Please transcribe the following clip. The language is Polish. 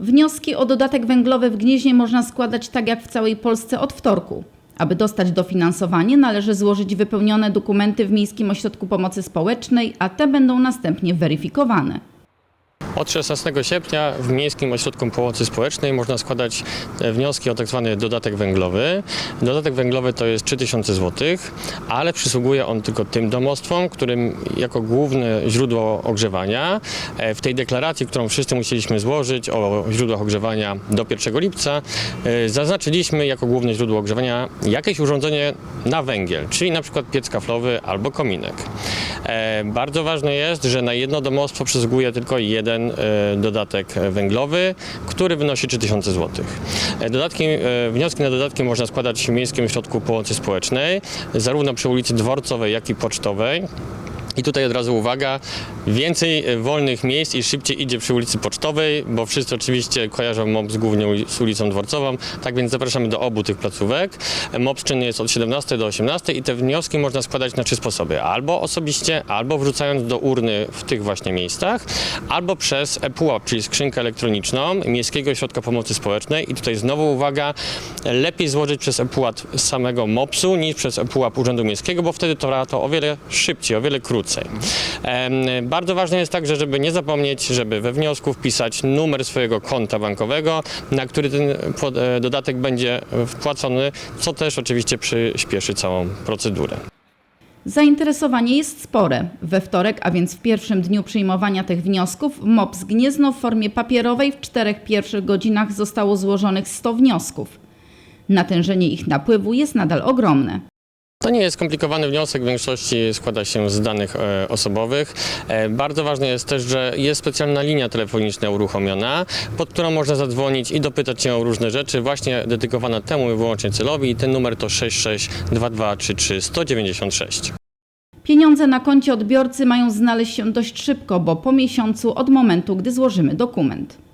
Wnioski o dodatek węglowy w Gnieźnie można składać tak jak w całej Polsce od wtorku. Aby dostać dofinansowanie, należy złożyć wypełnione dokumenty w Miejskim Ośrodku Pomocy Społecznej, a te będą następnie weryfikowane. Od 16 sierpnia w Miejskim Ośrodku Pomocy Społecznej można składać e, wnioski o tzw. dodatek węglowy. Dodatek węglowy to jest 3000 zł, ale przysługuje on tylko tym domostwom, którym jako główne źródło ogrzewania e, w tej deklaracji, którą wszyscy musieliśmy złożyć o źródłach ogrzewania do 1 lipca, e, zaznaczyliśmy jako główne źródło ogrzewania jakieś urządzenie na węgiel, czyli na przykład piec kaflowy albo kominek. Bardzo ważne jest, że na jedno domostwo przysługuje tylko jeden e, dodatek węglowy, który wynosi 3000 zł. E, Dodatki, e, wnioski na dodatki można składać w Miejskim Ośrodku Pomocy Społecznej, zarówno przy ulicy Dworcowej, jak i Pocztowej. I tutaj od razu uwaga, więcej e, wolnych miejsc i szybciej idzie przy ulicy Pocztowej, bo wszyscy oczywiście kojarzą MOPS głównie z ulicą Dworcową, tak więc zapraszamy do obu tych placówek. MOPS czynny jest od 17 do 18 i te wnioski można składać na trzy sposoby. Albo osobiście, albo wrzucając do urny w tych właśnie miejscach, albo przez ePUAP, czyli skrzynkę elektroniczną Miejskiego Ośrodka Pomocy Społecznej. I tutaj znowu uwaga, lepiej złożyć przez ePUAP samego MOPS-u niż przez ePUAP Urzędu Miejskiego, bo wtedy to to o wiele szybciej, o wiele krócej. Bardzo ważne jest także, żeby nie zapomnieć, żeby we wniosku wpisać numer swojego konta bankowego, na który ten e, dodatek będzie wpłacony, co też oczywiście przyspieszy całą procedurę. Zainteresowanie jest spore. We wtorek, a więc w pierwszym dniu przyjmowania tych wniosków, MOPS Gniezno w formie papierowej w czterech pierwszych godzinach zostało złożonych 100 wniosków. Natężenie ich napływu jest nadal ogromne. To nie jest skomplikowany wniosek, w większości składa się z danych e, osobowych. E, bardzo ważne jest też, że jest specjalna linia telefoniczna uruchomiona, pod którą można zadzwonić i dopytać się o różne rzeczy, właśnie dedykowana temu i wyłącznie celowi. Ten numer to 662233 196. Pieniądze na koncie odbiorcy mają znaleźć się dość szybko, bo po miesiącu od momentu, gdy złożymy dokument.